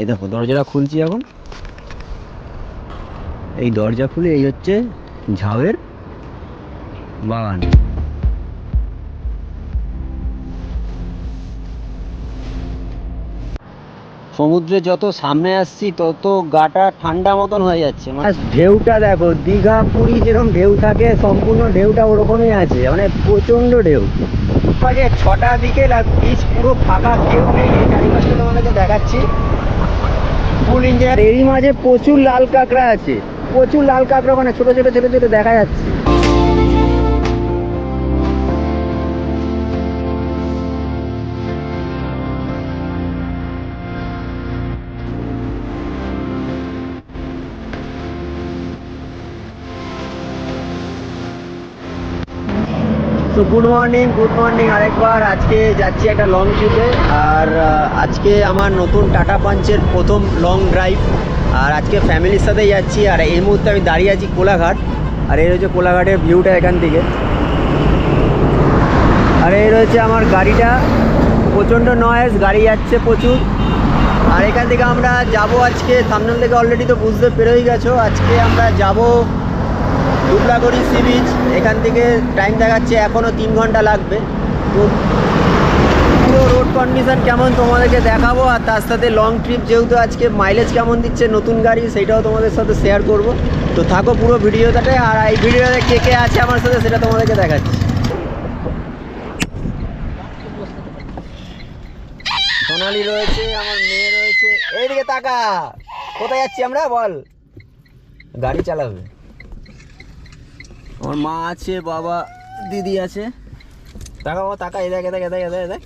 এই দেখো, দরজাটা খুলছি এখন। এই দরজা খুলে এই হচ্ছে ঝাউয়ের বাগান। সমুদ্রে যত সামনে আসছি, তত গাটা ঠান্ডা মতন হয়ে যাচ্ছে। মানে ঢেউটা দেখো, দীঘা, পুরী যেরকম ঢেউ থাকে, সম্পূর্ণ ঢেউটা ওরকমই আছে। মানে প্রচণ্ড ঢেউ। ছটা দিকে পুরো ফাঁকা, কেউ নেই। চারিপাশটা তোমাদেরকে দেখাচ্ছি। ফুল ইঞ্জিনিয়ার এরই মাঝে প্রচুর লাল কাঁকড়া আছে। প্রচুর লাল কাঁকড়া মানে ছোট ছোট ছোট ছোট দেখা যাচ্ছে। গুড মর্নিং গুড মর্নিং আরেকবার আজকে যাচ্ছি একটা লং ট্রিপে আর আজকে আমার নতুন টাটা পাঞ্চের প্রথম লং ড্রাইভ আর আজকে ফ্যামিলির সাথে যাচ্ছি, আর এই মুহূর্তে আমি দাঁড়িয়ে আছি কোলাঘাট। আর এই রয়েছে কোলাঘাটের ভিউটা এখান থেকে। আর এই রয়েছে আমার গাড়িটা। প্রচণ্ড নয়েজ গাড়ি যাচ্ছে প্রচুর। আর এখান থেকে আমরা যাব আজকে সামনে থেকে অলরেডি তো বুঝতে পেরেই গেছো। আজকে আমরা যাব দুবলাগড়ি সি বিচ এখান থেকে টাইম দেখাচ্ছে এখনও তিন ঘণ্টা লাগবে। তো পুরো রোড কন্ডিশন কেমন তোমাদেরকে দেখাবো, আর তার সাথে লং ট্রিপ যেহেতু আজকে মাইলেজ কেমন দিচ্ছে নতুন গাড়ি, সেটাও তোমাদের সাথে শেয়ার করব। তো থাকো পুরো ভিডিওটাতে, আর এই ভিডিওতে কে কে আছে আমার সাথে সেটা তোমাদেরকে দেখাচ্ছি। সোনালি রয়েছে, আমার মেয়ে রয়েছে। এইদিকে তাকা। কোথায় যাচ্ছি আমরা? বল। গাড়ি চালাবে। আমার মা আছে, বাবা, দিদি আছে। টাকা বাবা টাকা এদাক এদাক এদাক এদাক এদাক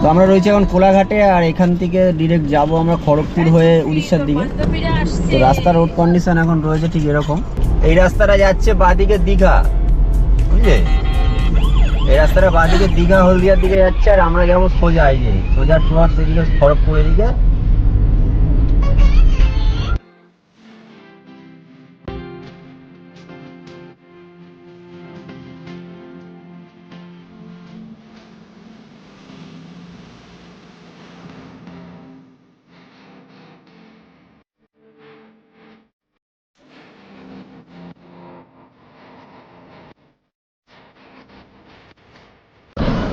তো আমরা রয়েছি এখন কোলাঘাটে, আর এখান থেকে ডিরেক্ট যাব আমরা খড়গপুর হয়ে উড়িষ্যার দিকে। তো রাস্তার রোড কন্ডিশন এখন রয়েছে ঠিক এরকম। এই রাস্তাটা যাচ্ছে বাদিকে দীঘা। বুঝলে? এই রাস্তাটা বাদিকে দীঘা হলদিয়ার দিকে যাচ্ছে, আর আমরা যাব সোজা এই যে, সোজা টুয়ার্স এদিকে, খড়গপুর দিকে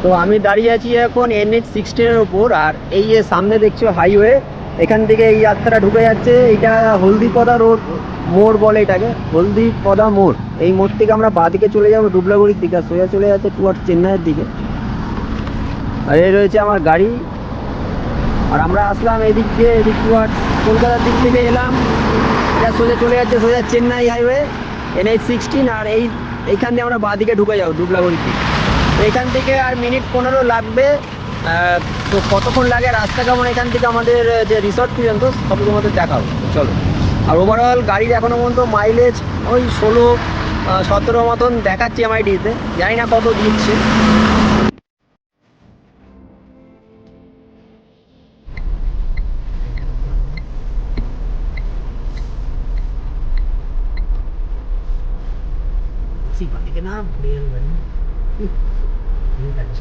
তো আমি দাঁড়িয়ে আছি এখন এনএইচ সিক্সটিনের ওপর আর এই যে সামনে দেখছ হাইওয়ে, এখান থেকে এই রাস্তাটা ঢুকে যাচ্ছে, এটা হলদিপদা রোড, মোড় বলে এটাকে, হলদিপদা মোড়। এই মোড় থেকে আমরা বাঁদিকে চলে যাব ডুবলাগুড়ির দিকে সোজা চলে যাচ্ছে টুয়ার্ড চেন্নাইয়ের দিকে। আর এই রয়েছে আমার গাড়ি। আর আমরা আসলাম এদিক দিয়ে, এদিক টুয়ার্ড কলকাতার দিক থেকে এলাম। এটা সোজা চলে যাচ্ছে, সোজা চেন্নাই হাইওয়ে, এনএইচ সিক্সটিন, আর এই, এইখান দিয়ে আমরা বাঁদিকে ঢুকে যাব ডুবলাগুড়ির দিকে। এখান থেকে আর মিনিট পনেরো লাগবে। তো কতক্ষণ লাগে রাস্তা কেমন? এখান থেকে আমাদের যে রিসর্ট পর্যন্ত সব তোমাদের দেখাবো চলো। আর ওভারঅল গাড়ির এখনও পর্যন্ত মাইলেজ ওই ষোলো সতেরো মতন দেখাচ্ছি এমআইডিতে জানি না কত দিচ্ছে।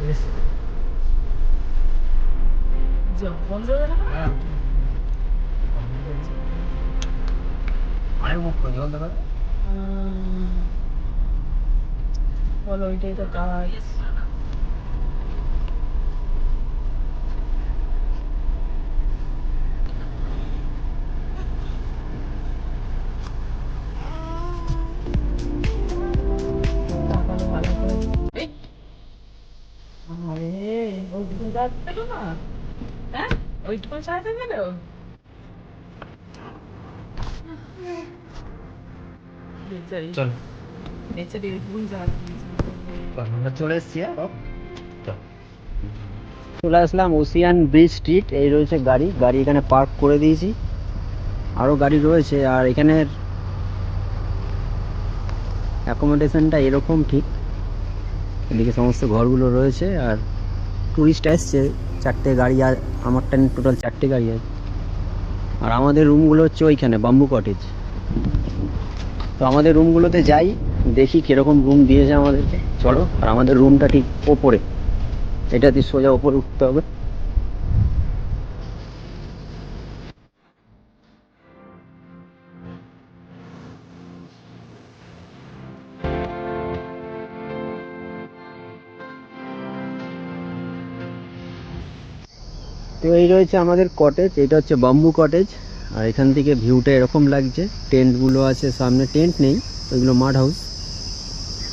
です。じゃあ本座だな、うん。あれも読んだから。うん。One day the. যাচ্ছে না? হ্যাঁ? ওইটুকু চাইতে গেল? বেচারি। বেচারি ওইটুকু যাচ্ছে। চলে এসছি হ্যাঁ? চলে আসলাম ওসিয়ান ব্রিজ স্ট্রিট এই রয়েছে গাড়ি গাড়ি এখানে পার্ক করে দিয়েছি আরও গাড়ি রয়েছে আর এখানের অ্যাকোমোডেশনটা এরকম ঠিক এদিকে সমস্ত ঘরগুলো রয়েছে আর টুরিস্ট আসছে, চারটে গাড়ি আর আমারটা টোটাল চারটে গাড়ি আছে। আর আমাদের রুমগুলো হচ্ছে ওইখানে বাম্বু কটেজ তো আমাদের রুমগুলোতে যাই, দেখি কীরকম রুম দিয়েছে আমাদেরকে। চলো, আর আমাদের রুমটা ঠিক ওপরে। এটা দিয়ে সোজা ওপরে উঠতে হবে। এই রয়েছে আমাদের কটেজ এটা হচ্ছে বাম্বু কটেজ আর এখান থেকে ভিউটা এরকম লাগছে। টেন্টগুলো আছে, সামনে টেন্ট নেই, ওইগুলো মাড হাউস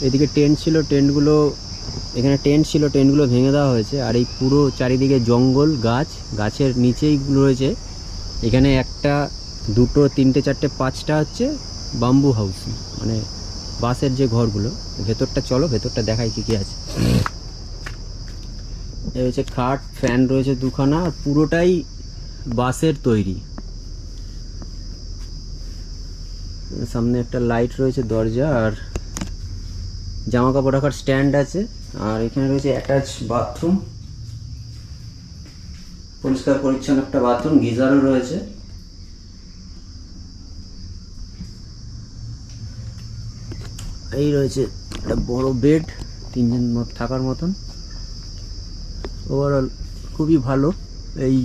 এদিকে টেন্ট ছিল, টেন্টগুলো, এখানে টেন্ট ছিল, টেন্টগুলো ভেঙে দেওয়া হয়েছে, আর এই পুরো চারিদিকে জঙ্গল, গাছ, গাছের নিচেই রয়েছে। এখানে একটা, দুটো, তিনটে, চারটে, পাঁচটা হচ্ছে বাম্বু হাউস মানে বাঁশের যে ঘরগুলো। ভেতরটা, চলো, ভেতরটা দেখাই কি কি আছে। হচ্ছে খাট, ফ্যান রয়েছে দুখানা আর পুরোটাই বাঁশের তৈরি। সামনে একটা লাইট রয়েছে দরজা, আর জামা কাপড় রাখার স্ট্যান্ড আছে, আর এখানে রয়েছে অ্যাটাচ বাথরুম। পরিষ্কার পরিচ্ছন্ন একটা বাথরুম, গিজারও রয়েছে। এই রয়েছে একটা বড় বেড, তিনজন থাকার মতন। ওভারঅল খুবই ভালো। এই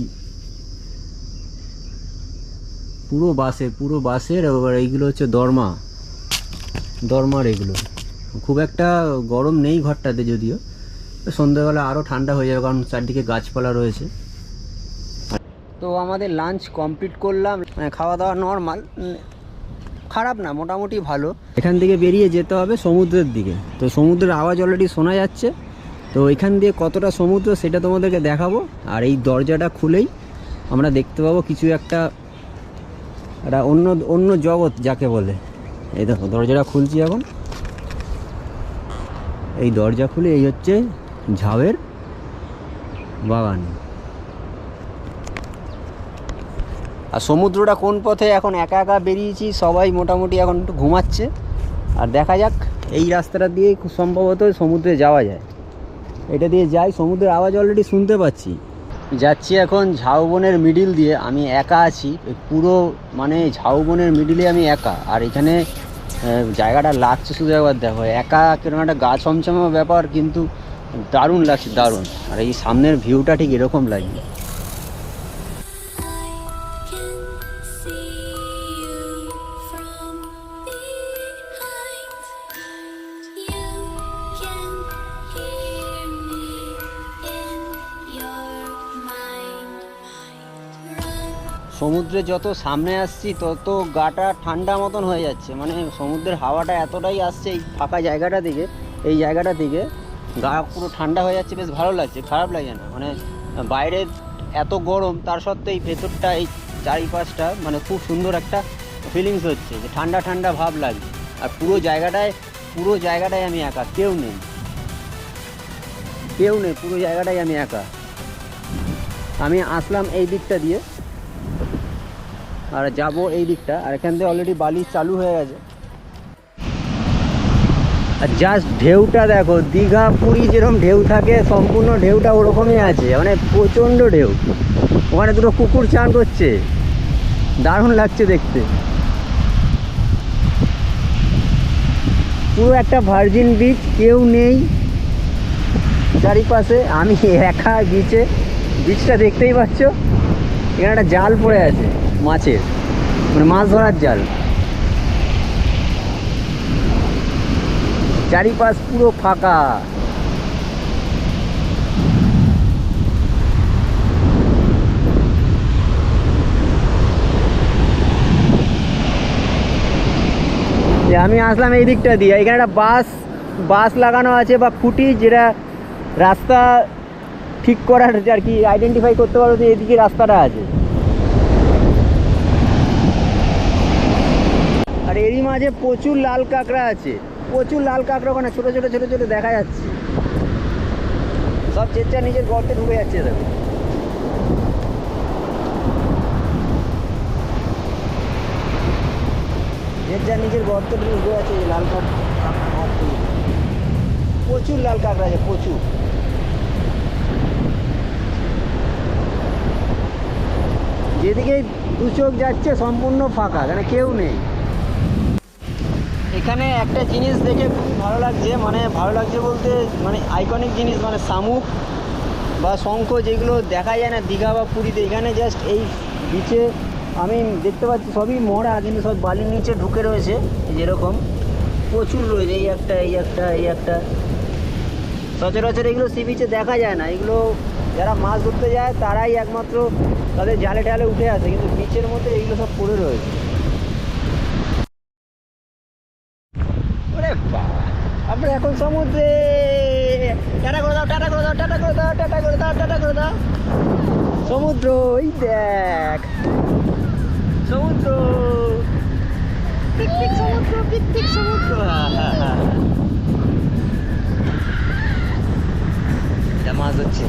পুরো বাসের পুরো বাসের এবার এইগুলো হচ্ছে দরমা। দরমার এগুলো। খুব একটা গরম নেই ঘরটাতে যদিও। সন্ধ্যাবেলা আরও ঠান্ডা হয়ে যাবে কারণ চারদিকে গাছপালা রয়েছে। তো আমাদের লাঞ্চ কমপ্লিট করলাম। মানে খাওয়া দাওয়া নর্মাল খারাপ না, মোটামুটি ভালো। এখান থেকে বেরিয়ে যেতে হবে সমুদ্রের দিকে। তো সমুদ্রের আওয়াজ অলরেডি শোনা যাচ্ছে। তো এখান দিয়ে কতটা সমুদ্র সেটা তোমাদেরকে দেখাবো। আর এই দরজাটা খুলেই আমরা দেখতে পাবো কিছু একটা একটা অন্য অন্য জগৎ যাকে বলে। এই দেখো, দরজাটা খুলছি এখন। এই দরজা খুলে এই হচ্ছে ঝাউয়ের বাগান। আর সমুদ্রটা কোন পথে এখন একা একা বেরিয়েছি, সবাই মোটামুটি এখন একটু ঘুমাচ্ছে। আর দেখা যাক, এই রাস্তাটা দিয়ে খুব সম্ভবত সমুদ্রে যাওয়া যায়। এটা দিয়ে যাই, সমুদ্রের আওয়াজ অলরেডি শুনতে পাচ্ছি। যাচ্ছি এখন ঝাউবনের মিডিল দিয়ে, আমি একা আছি। পুরো মানে ঝাউবনের মিডিলে আমি একা। আর এখানে জায়গাটা লাগছে শুধু একবার দেখো। একা কেন একটা গা ছমছমা ব্যাপার, কিন্তু দারুণ লাগছে, দারুণ। আর এই সামনের ভিউটা ঠিক এরকম লাগছে। সমুদ্রে যত সামনে আসছি, তত গাটা ঠান্ডা মতন হয়ে যাচ্ছে। মানে সমুদ্রের হাওয়াটা এতটাই আসছে এই ফাঁকা জায়গাটা থেকে এই জায়গাটা থেকে গা পুরো ঠান্ডা হয়ে যাচ্ছে, বেশ ভালো লাগছে, খারাপ লাগে না। মানে বাইরে এত গরম, তার সত্ত্বেও এই ভেতরটা, এই চারিপাশটা মানে খুব সুন্দর একটা ফিলিংস হচ্ছে যে ঠান্ডা ঠান্ডা ভাব লাগছে। আর পুরো জায়গাটায় পুরো জায়গাটায় আমি একা, কেউ নেই। কেউ নেই, পুরো জায়গাটাই আমি একা। আমি আসলাম এই দিকটা দিয়ে। আর যাব এই দিকটা, আর এখান থেকে অলরেডি বালি চালু হয়ে গেছে। আর জাস্ট ঢেউটা দেখো, দীঘা, পুরী যেরকম ঢেউ থাকে, সম্পূর্ণ ঢেউটা ওরকমই আছে মানে প্রচণ্ড ঢেউ। ওখানে দুটো কুকুর চান করছে। দারুণ লাগছে দেখতে। পুরো একটা ভার্জিন বিচ কেউ নেই চারিপাশে, আমি একা বিচে বিচটা দেখতেই পাচ্ছ, এখানে একটা জাল পড়ে আছে। মাছের মানে মাছ ধরার জাল। চারিপাশ পুরো ফাঁকা। আমি আসলাম এই দিকটা দিয়ে, এখানে একটা বাস বাস লাগানো আছে বা খুঁটি যেটা রাস্তা ঠিক করার আর কি আইডেন্টিফাই করতে পারো যে এদিকে রাস্তাটা আছে। এরই মাঝে প্রচুর লাল কাঁকড়া আছে। প্রচুর লাল কাঁকড়া ওখানে, ছোটো ছোটো ছোটো ছোটো দেখা যাচ্ছে। সব চেচ্চা নিজের গর্তে ঢুকে যাচ্ছে দেখো। চেচ্চা নিজের গর্তে ঢুকে যাচ্ছে লাল কাঁকড়া। প্রচুর লাল কাঁকড়া আছে, প্রচুর। যেদিকে দু চোখ যাচ্ছে, সম্পূর্ণ ফাঁকা এখানে কেউ নেই। এখানে একটা জিনিস দেখে খুব ভালো লাগছে মানে ভালো লাগছে বলতে মানে আইকনিক জিনিস মানে শামুক বা শঙ্খ যেগুলো দেখা যায় না, দীঘা বা পুরীতে। এখানে জাস্ট এই বিচে আমি দেখতে পাচ্ছি, সবই মরা, কিন্তু সব বালির নিচে ঢুকে রয়েছে যেরকম। প্রচুর রয়েছে, এই একটা এই একটা এই একটা। সচরাচর এগুলো সি বিচে দেখা যায় না। এগুলো যারা মাছ ধরতে যায়, তারাই একমাত্র তাদের জালে টালে উঠে আসে, কিন্তু বিচের মধ্যে এইগুলো সব পড়ে রয়েছে ওরে বাবা আমরা এখন সমুদ্রে। টাটা করে দাও, টাটা করে দাও, টাটা করে দাও, টাটা করে দাও, টাটা করে দাও। সমুদ্র ওই দেখ। সমুদ্র। পিকনিক সমুদ্র পিকনিক সমুদ্র। এটা মাছ হচ্ছে।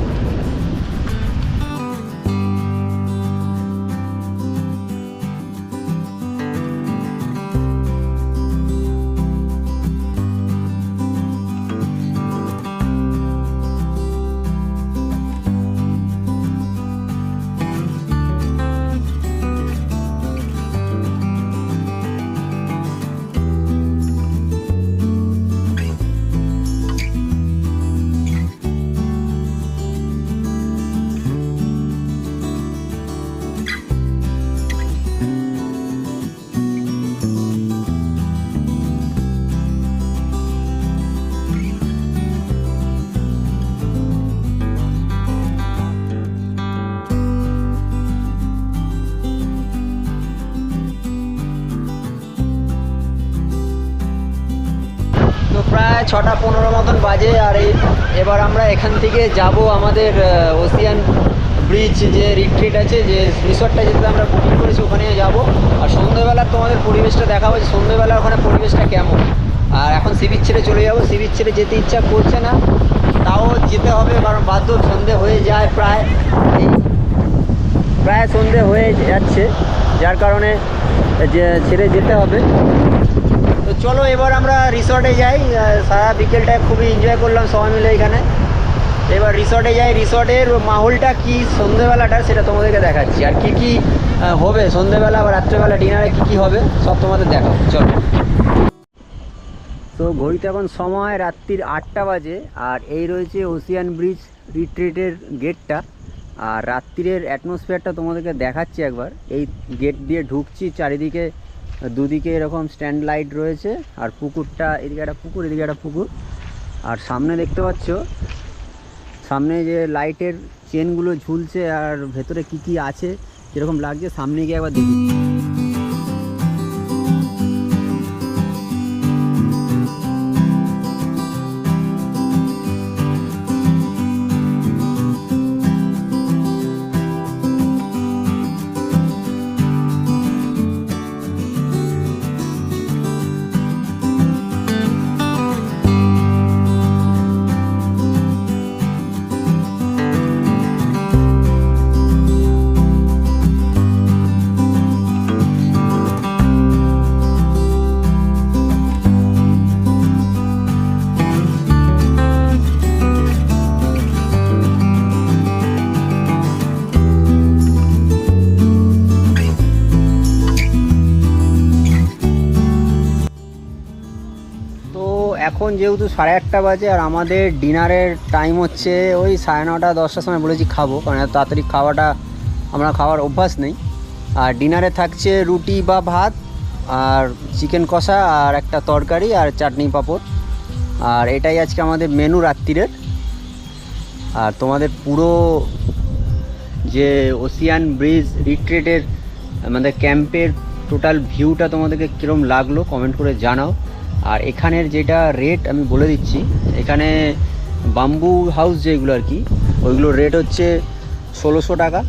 ছটা পনেরো মতন বাজে আর এই এবার আমরা এখান থেকে যাব আমাদের ওসিয়ান ব্রিজ যে রিট্রিট আছে, যে রিসর্টটা যেতে আমরা বুকিং করেছি ওখানে যাব। আর সন্ধ্যেবেলার তোমাদের পরিবেশটা দেখাবো যে সন্ধ্যেবেলা ওখানে পরিবেশটা কেমন। আর এখন সি বিচ ছেড়ে চলে যাব। সি বিচ ছেড়ে যেতে ইচ্ছা করছে না। তাও যেতে হবে, কারণ বাধ্য সন্ধে হয়ে যায় প্রায়। প্রায় সন্ধে হয়ে যাচ্ছে। যার কারণে যে ছেড়ে যেতে হবে। তো চলো, এবার আমরা রিসর্টে যাই। সারা বিকেলটা খুবই এনজয় করলাম সবাই মিলে এখানে। এবার রিসর্টে যাই। রিসর্টের মাহলটা কি সন্ধেবেলাটা সেটা তোমাদেরকে দেখাচ্ছি। আর কি কি হবে সন্ধেবেলা বা রাত্রেবেলা ডিনারে কি কি হবে, সব তোমাদের দেখাবো। চলো। তো ঘড়িতে এখন সময় রাত্রির আটটা বাজে, আর এই রয়েছে ওসিয়ান ব্রিজ রিট্রিটের গেটটা আর রাত্রিরের অ্যাটমসফিয়ারটা তোমাদেরকে দেখাচ্ছি একবার। এই গেট দিয়ে ঢুকছি চারিদিকে দুদিকে এরকম স্ট্যান্ড লাইট রয়েছে, আর পুকুরটা এদিকে একটা পুকুর, এদিকে একটা পুকুর। আর সামনে দেখতে পাচ্ছ, সামনে যে লাইটের চেনগুলো ঝুলছে আর ভেতরে কি কি আছে যেরকম লাগছে, সামনে গিয়ে একবার দেখি। এখন যেহেতু সাড়ে আটটা বাজে আর আমাদের ডিনারের টাইম হচ্ছে ওই সাড়ে নটা, দশটার সময় বলেছি খাব, কারণ এত তাড়াতাড়ি খাওয়াটা, আমরা খাওয়ার অভ্যাস নেই। আর ডিনারে থাকছে রুটি বা ভাত, আর চিকেন কষা, আর একটা তরকারি, আর চাটনি পাঁপড়। আর এটাই আজকে আমাদের মেনু রাত্রিরের। আর তোমাদের পুরো যে ওসিয়ান ব্রিজ রিট্রেটের আমাদের ক্যাম্পের টোটাল ভিউটা তোমাদেরকে কীরকম লাগল কমেন্ট করে জানাও। আর এখানের যেটা রেট আমি বলে দিচ্ছি, এখানে বাম্বু হাউস যেগুলো আর কি, ওইগুলোর রেট হচ্ছে ষোলোশো টাকা।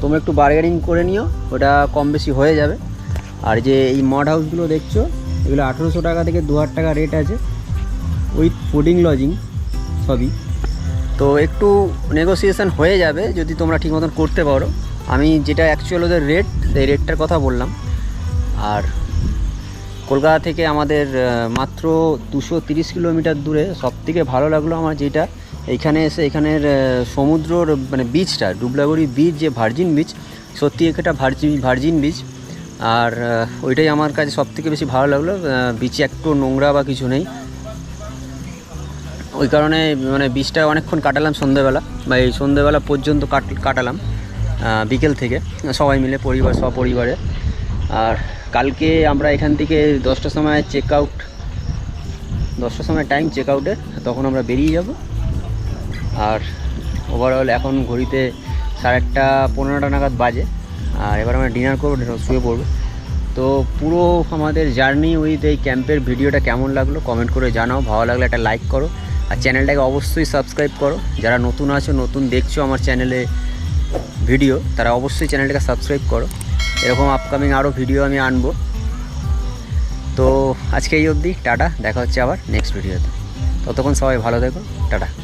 তোমরা একটু বার্গেনিং করে নিও, ওটা কম বেশি হয়ে যাবে। আর যে এই মড হাউসগুলো দেখছ, এগুলো আঠেরোশো টাকা থেকে দু হাজার টাকা রেট আছে। উইথ ফুডিং লজিং সবই। তো একটু নেগোসিয়েশন হয়ে যাবে, যদি তোমরা ঠিক মতন করতে পারো। আমি যেটা অ্যাকচুয়াল ওদের রেট সেই রেটটার কথা বললাম। আর কলকাতা থেকে আমাদের মাত্র দুশো তিরিশ কিলোমিটার দূরে সব থেকে ভালো লাগল আমার যেটা। এইখানে এসে এখানের সমুদ্রর মানে বিচটা ডুবলাগড়ি বিচ যে ভার্জিন বিচ সত্যি একটা ভার্জিন ভার্জিন বিচ আর ওইটাই আমার কাছে সব থেকে বেশি ভালো লাগল। বিচে একটু নোংরা বা কিছু নেই। ওই কারণে মানে বীজটা অনেকক্ষণ কাটালাম সন্ধেবেলা, বা এই সন্ধেবেলা পর্যন্ত কাট, কাটালাম বিকেল থেকে। সবাই মিলে, পরিবার, সপরিবারে। আর কালকে আমরা এখান থেকে দশটার সময় চেক আউট দশটার সময় টাইম চেক আউটের তখন আমরা বেরিয়ে যাব। আর ওভারঅল এখন ঘড়িতে সাড়ে আটটা, পনেরোটা নাগাদ বাজে। আর এবার আমরা ডিনার করব শুয়ে পড়ব। তো পুরো আমাদের জার্নি উইথ এই ক্যাম্পের ভিডিওটা কেমন লাগল কমেন্ট করে জানাও। ভালো লাগলে একটা লাইক করো। আর চ্যানেলটাকে অবশ্যই সাবস্ক্রাইব করো। যারা নতুন আছো, নতুন দেখছ আমার চ্যানেলে ভিডিও তারা অবশ্যই চ্যানেলটাকে সাবস্ক্রাইব করো। এরকম আপকামিং আরও ভিডিও আমি আনব। তো আজকে এই অবধি, টাটা, দেখা হচ্ছে আবার নেক্সট ভিডিওতে ততক্ষণ সবাই ভালো থেকো, টাটা।